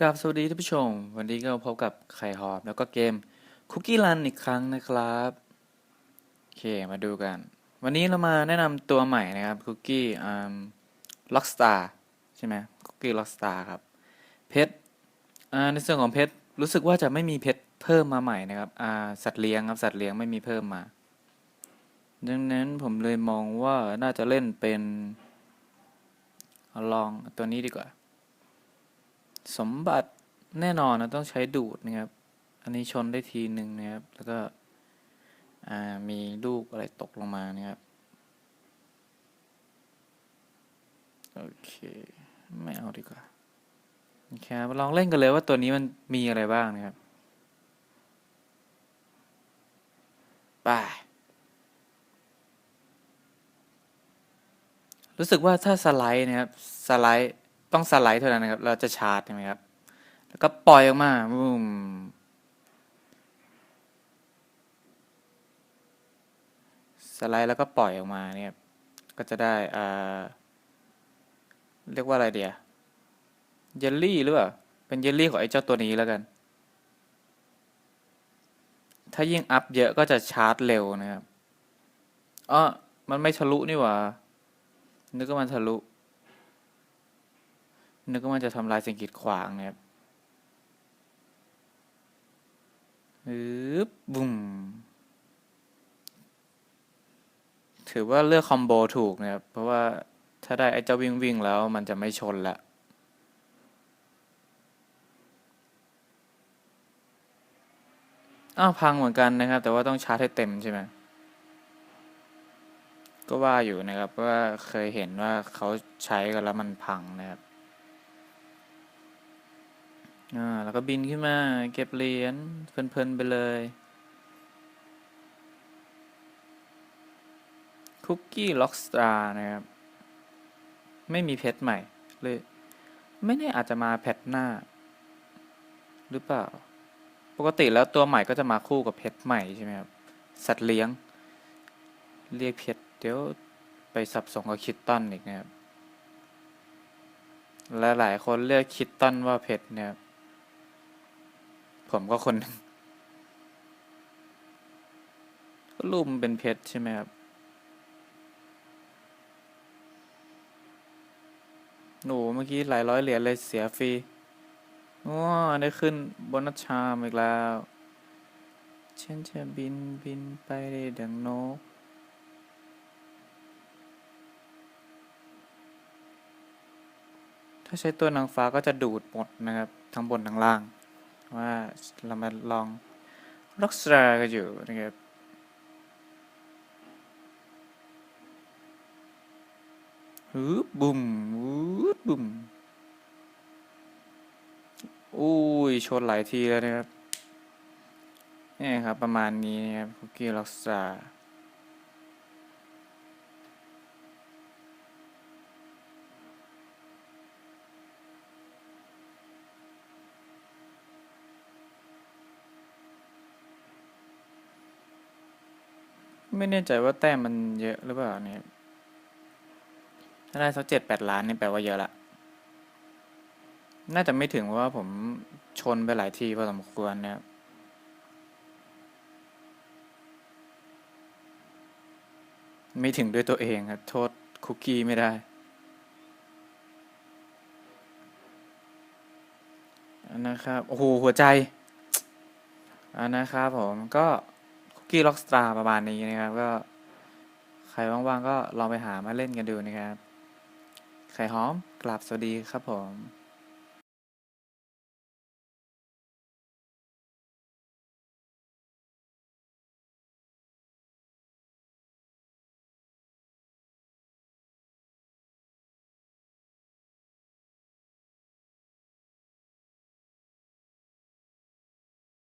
กราบสวัสดีท่านผู้ชม วันนี้ก็พบกับไข่หอมแล้วก็เกมคุกกี้รันอีกครั้งนะครับโอเคมาดูกัน วันนี้เรามาแนะนำตัวใหม่นะครับคุกกี้อ่าล็อกสตาร์ใช่ไหมคุกกี้ล็อกสตาร์ครับเพชรอ่าในส่วนของเพชรรู้สึกว่าจะไม่มีเพชรเพิ่มมาใหม่นะครับอ่าสัตว์เลี้ยงครับสัตว์เลี้ยงไม่มีเพิ่มมา ดังนั้นผมเลยมองว่าน่าจะเล่นเป็นลองตัวนี้ดีกว่า สมบัติแน่นอนนะต้องใช้ดูดนะครับ อันนี้ชนได้ทีหนึ่งนะครับ แล้วก็มีลูกอะไรตกลงมานะครับ โอเค ไม่เอาดีกว่าโอเคครับลองเล่นกันเลยว่าตัวนี้มันมีอะไรบ้างนะครับไปรู้สึกว่าถ้าสไลด์นะครับ สไลด์ ต้องสไลด์เท่านั้นนะครับ เราจะชาร์จใช่ไหมครับ แล้วก็ปล่อยออกมาบุ้มสไลด์แล้วก็ปล่อยออกมาเนี่ยก็จะได้อ่าเรียกว่าอะไรเดียเยลลี่หรือเปล่า เป็นเยลลี่ของไอ้เจ้าตัวนี้แล้วกัน ถ้ายิ่งอัพเยอะก็จะชาร์จเร็วนะครับอ๋อมันไม่ทะลุนี่หว่า นึกว่ามันทะลุ นึกว่ามันจะทำลายสิ่งกีดขวางนะครับฮึบบุ้มถือว่าเลือกคอมโบถูกนะครับ เพราะว่าถ้าได้ไอ้เจ้าวิ่งวิ่งแล้วมันจะไม่ชนละอ้าวพังเหมือนกันนะครับ แต่ว่าต้องชาร์จให้เต็มใช่ไหมก็ว่าอยู่นะครับว่าเคยเห็นว่าเขาใช้กันแล้วมันพังนะครับ อ่าแล้วก็บินขึ้นมา เก็บเหรียญเพลินๆไปเลย คุกกี้ล็อกสตาร์นะครับ ไม่มีเพชรใหม่เลยไม่แน่อาจจะมาแพทหน้า หรือเปล่า ปกติแล้วตัวใหม่ก็จะมาคู่กับเพชรใหม่ใช่ไหมครับ สัตว์เลี้ยง เรียกเพชรเดี๋ยวไปสับสนกับคิตตันอีกนะครับและหลายคนเรียกคิตตันว่าเพชรเนี่ยครับ ผมก็คนหนึ่งก็รูปมันเป็นเพชรใช่ไหมครับหนูเมื่อกี้หลายร้อยเหรียญเลยเสียฟรีว้ได้ขึ้นโบนัสชามอีกแล้วฉันจะบินบินไปได้ดังนกถ้าใช้ตัวนางฟ้าก็จะดูดหมดนะครับ ทั้งบนทั้งล่าง ว่าเรามาลองล็อกสตาร์กันอยู่นะครับฮึบบุ่มวูดบุ่มอุ้ย ชนหลายทีแล้วนะครับ นี่ครับ ประมาณนี้นะครับคุกกี้ล็อกสตาร์ ไม่แน่ใจว่าแต้มมันเยอะหรือเปล่าเนี่ยถ้าได้สักเจ็ดแปดล้านนี่แปลว่าเยอะละ น่าจะไม่ถึงเพราะว่าผมชนไปหลายทีพอสมควรนะครับไม่ถึงด้วยตัวเองครับ โทษคุกกี้ไม่ได้นนะครับ โอ้โห หัวใจ อันนะครับผมก็ กี้ล็อกสตาร์ประมาณนี้นะครับ ก็ใครว่างๆก็ลองไปหามาเล่นกันดูนะครับ ไข่หอมกลับสวัสดีครับผม